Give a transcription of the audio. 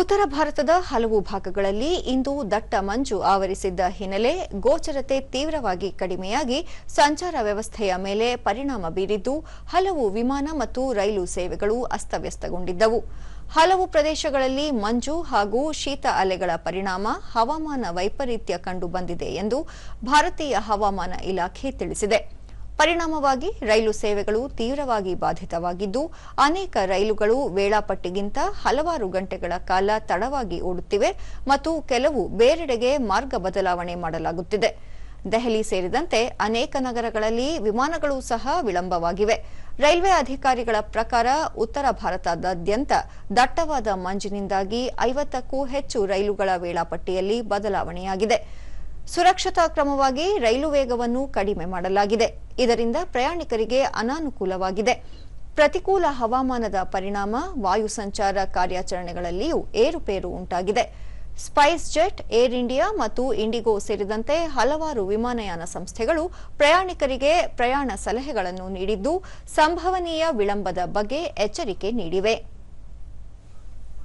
ಉತ್ತರ ಭಾರತದ ಹಲವು ಭಾಗಗಳಲ್ಲಿ ಇಂದು ದಟ್ಟ ಮಂಜು ಆವರಿಸಿದ್ದ ಹಿನ್ನೆಲೆ ಗೋಚರತೆ ತೀವ್ರವಾಗಿ ಕಡಿಮೆಯಾಗಿ ಸಂಚಾರ ವ್ಯವಸ್ಥೆಯ ಮೇಲೆ ಪರಿಣಾಮ ಬೀರಿದ್ದು, ಹಲವು ವಿಮಾನ ಮತ್ತು ರೈಲು ಸೇವೆಗಳು ಅಸ್ತವ್ಯಸ್ತಗೊಂಡಿದ್ದವು. ಹಲವು ಪ್ರದೇಶಗಳಲ್ಲಿ ಮಂಜು ಹಾಗೂ ಶೀತ ಅಲೆಗಳ ಪರಿಣಾಮ ಹವಾಮಾನ ವೈಪರೀತ್ಯ ಕಂಡುಬಂದಿದೆ ಎಂದು ಭಾರತೀಯ ಹವಾಮಾನ ಇಲಾಖೆ ತಿಳಿಸಿದೆ. ಪರಿಣಾಮವಾಗಿ ರೈಲು ಸೇವೆಗಳು ತೀವ್ರವಾಗಿ ಬಾಧಿತವಾಗಿದ್ದು, ಅನೇಕ ರೈಲುಗಳು ವೇಳಾಪಟ್ಟಿಗಿಂತ ಹಲವಾರು ಗಂಟೆಗಳ ಕಾಲ ತಡವಾಗಿ ಓಡುತ್ತಿವೆ ಮತ್ತು ಕೆಲವು ಬೇರೆಡೆಗೆ ಮಾರ್ಗ ಬದಲಾವಣೆ ಮಾಡಲಾಗುತ್ತಿದೆ. ದೆಹಲಿ ಸೇರಿದಂತೆ ಅನೇಕ ನಗರಗಳಲ್ಲಿ ವಿಮಾನಗಳು ಸಹ ವಿಳಂಬವಾಗಿವೆ. ರೈಲ್ವೆ ಅಧಿಕಾರಿಗಳ ಪ್ರಕಾರ ಉತ್ತರ ಭಾರತದಾದ್ಯಂತ ದಟ್ಟವಾದ ಮಂಜಿನಿಂದಾಗಿ ಐವತ್ತಕ್ಕೂ ಹೆಚ್ಚು ರೈಲುಗಳ ವೇಳಾಪಟ್ಟಿಯಲ್ಲಿ ಬದಲಾವಣೆಯಾಗಿದೆ. ಸುರಕ್ಷತಾ ಕ್ರಮವಾಗಿ ರೈಲು ವೇಗವನ್ನು ಕಡಿಮೆ ಮಾಡಲಾಗಿದೆ. ಇದರಿಂದ ಪ್ರಯಾಣಿಕರಿಗೆ ಅನಾನುಕೂಲವಾಗಿದೆ. ಪ್ರತಿಕೂಲ ಹವಾಮಾನದ ಪರಿಣಾಮ, ವಾಯು ಸಂಚಾರ ಕಾರ್ಯಾಚರಣೆಗಳಲ್ಲಿಯೂ ಏರುಪೇರು ಉಂಟಾಗಿದೆ. ಸ್ಪೈಸ್ ಜೆಟ್, ಏರ್ ಇಂಡಿಯಾ ಮತ್ತು ಇಂಡಿಗೋ ಸೇರಿದಂತೆ ಹಲವಾರು ವಿಮಾನಯಾನ ಸಂಸ್ಥೆಗಳು ಪ್ರಯಾಣಿಕರಿಗೆ ಪ್ರಯಾಣ ಸಲಹೆಗಳನ್ನು ನೀಡಿದ್ದು, ಸಂಭವನೀಯ ವಿಳಂಬದ ಬಗ್ಗೆ ಎಚ್ಚರಿಕೆ ನೀಡಿವೆ.